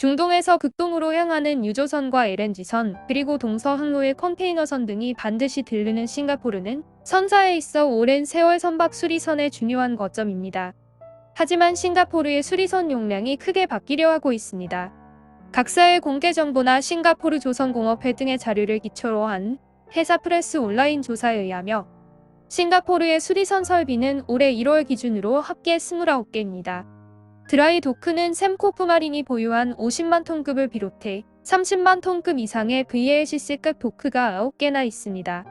중동에서 극동으로 향하는 유조선과 LNG선 그리고 동서 항로의 컨테이너선 등이 반드시 들르는 싱가포르는 선사에 있어 오랜 세월 선박 수리선의 중요한 거점입니다. 하지만 싱가포르의 수리선 용량이 크게 바뀌려 하고 있습니다. 각사의 공개 정보나 싱가포르 조선공업회 등의 자료를 기초로 한 회사 프레스 온라인 조사에 의하며 싱가포르의 수리선 설비는 올해 1월 기준으로 합계 29개입니다. 드라이 도크는 샘코프 마린이 보유한 50만 톤급을 비롯해 30만 톤급 이상의 VLCC급 도크가 9개나 있습니다.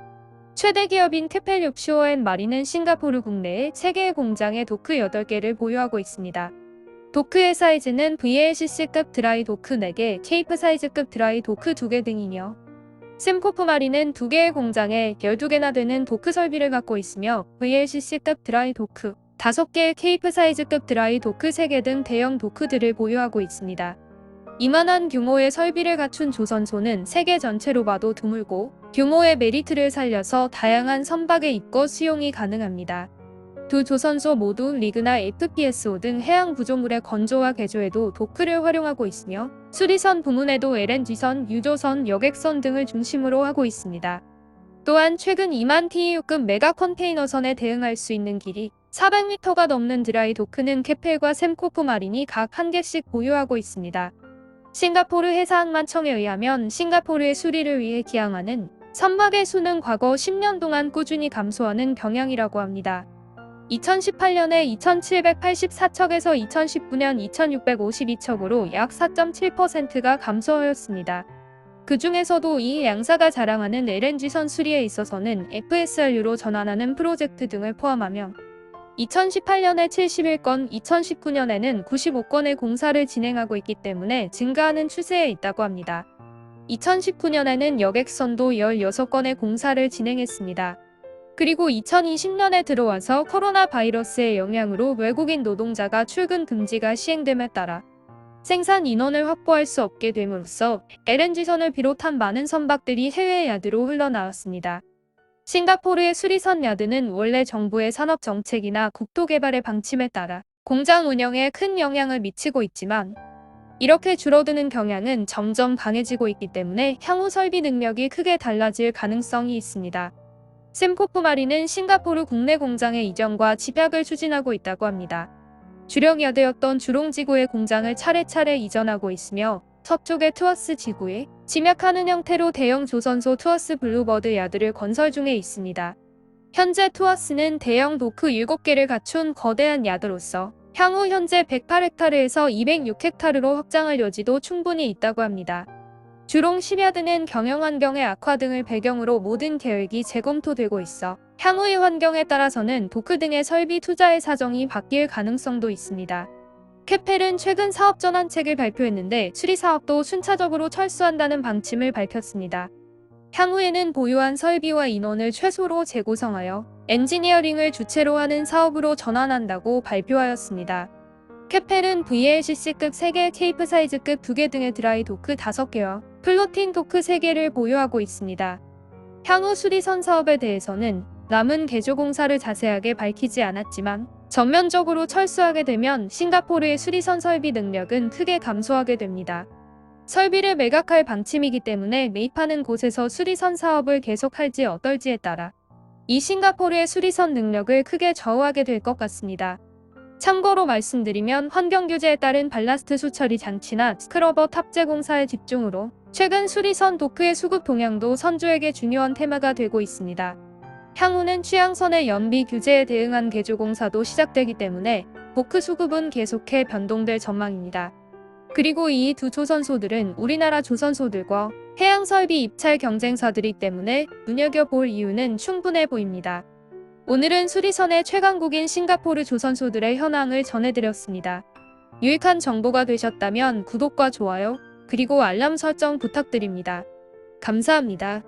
최대 기업인 캐펠 욕슈어앤 마린은 싱가포르 국내에 3개의 공장에 도크 8개를 보유하고 있습니다. 도크의 사이즈는 VLCC급 드라이 도크 4개, 케이프 사이즈급 드라이 도크 2개 등이며 샘코프 마린은 2개의 공장에 12개나 되는 도크 설비를 갖고 있으며 VLCC급 드라이 도크, 5개의 케이프 사이즈급 드라이 도크 3개 등 대형 도크들을 보유하고 있습니다. 이만한 규모의 설비를 갖춘 조선소는 세계 전체로 봐도 드물고 규모의 메리트를 살려서 다양한 선박에 입고 수용이 가능합니다. 두 조선소 모두 리그나 FPSO 등 해양 구조물의 건조와 개조에도 도크를 활용하고 있으며 수리선 부문에도 LNG선, 유조선, 여객선 등을 중심으로 하고 있습니다. 또한 최근 2만 TEU급 메가 컨테이너선에 대응할 수 있는 길이 400m가 넘는 드라이 도크는 캐펠과 샘코프 마린이 각 한 개씩 보유하고 있습니다. 싱가포르 해사항만청에 의하면 싱가포르의 수리를 위해 기항하는 선박의 수는 과거 10년 동안 꾸준히 감소하는 경향이라고 합니다. 2018년에 2784척에서 2019년 2652척으로 약 4.7%가 감소하였습니다. 그 중에서도 이 양사가 자랑하는 LNG선 수리에 있어서는 FSRU로 전환하는 프로젝트 등을 포함하며 2018년에 71건, 2019년에는 95건의 공사를 진행하고 있기 때문에 증가하는 추세에 있다고 합니다. 2019년에는 여객선도 16건의 공사를 진행했습니다. 그리고 2020년에 들어와서 코로나 바이러스의 영향으로 외국인 노동자가 출근 금지가 시행됨에 따라 생산 인원을 확보할 수 없게 됨으로써 LNG선을 비롯한 많은 선박들이 해외 야드로 흘러나왔습니다. 싱가포르의 수리선 야드는 원래 정부의 산업 정책이나 국토 개발의 방침에 따라 공장 운영에 큰 영향을 미치고 있지만 이렇게 줄어드는 경향은 점점 강해지고 있기 때문에 향후 설비 능력이 크게 달라질 가능성이 있습니다. 샘코프 마린은 싱가포르 국내 공장의 이전과 집약을 추진하고 있다고 합니다. 주력 야드였던 주롱지구의 공장을 차례차례 이전하고 있으며 서쪽의 투어스 지구에 침약하는 형태로 대형 조선소 투어스 블루버드 야드를 건설 중에 있습니다. 현재 투어스는 대형 도크 7개를 갖춘 거대한 야드로서 향후 현재 108헥타르에서 206헥타르로 확장할 여지도 충분히 있다고 합니다. 주롱 10야드는 경영환경의 악화 등을 배경으로 모든 계획이 재검토되고 있어 향후의 환경에 따라서는 도크 등의 설비 투자의 사정이 바뀔 가능성도 있습니다. 캐펠은 최근 사업 전환책을 발표했는데 수리 사업도 순차적으로 철수한다는 방침을 밝혔습니다. 향후에는 보유한 설비와 인원을 최소로 재구성하여 엔지니어링을 주체로 하는 사업으로 전환한다고 발표하였습니다. 캐펠은 VLCC급 3개, 케이프 사이즈급 2개 등의 드라이 도크 5개와 플로팅 도크 3개를 보유하고 있습니다. 향후 수리선 사업에 대해서는 남은 개조 공사를 자세하게 밝히지 않았지만 전면적으로 철수하게 되면 싱가포르의 수리선 설비 능력은 크게 감소하게 됩니다. 설비를 매각할 방침이기 때문에 매입하는 곳에서 수리선 사업을 계속할지 어떨지에 따라 이 싱가포르의 수리선 능력을 크게 저하하게 될 것 같습니다. 참고로 말씀드리면 환경규제에 따른 발라스트 수처리 장치나 스크러버 탑재 공사의 집중으로 최근 수리선 도크의 수급 동향도 선주에게 중요한 테마가 되고 있습니다. 향후는 취향선의 연비 규제에 대응한 개조 공사도 시작되기 때문에 도크 수급은 계속해 변동될 전망입니다. 그리고 이 두 조선소들은 우리나라 조선소들과 해양 설비 입찰 경쟁사들이 때문에 눈여겨볼 이유는 충분해 보입니다. 오늘은 수리선의 최강국인 싱가포르 조선소들의 현황을 전해드렸습니다. 유익한 정보가 되셨다면 구독과 좋아요, 그리고 알람 설정 부탁드립니다. 감사합니다.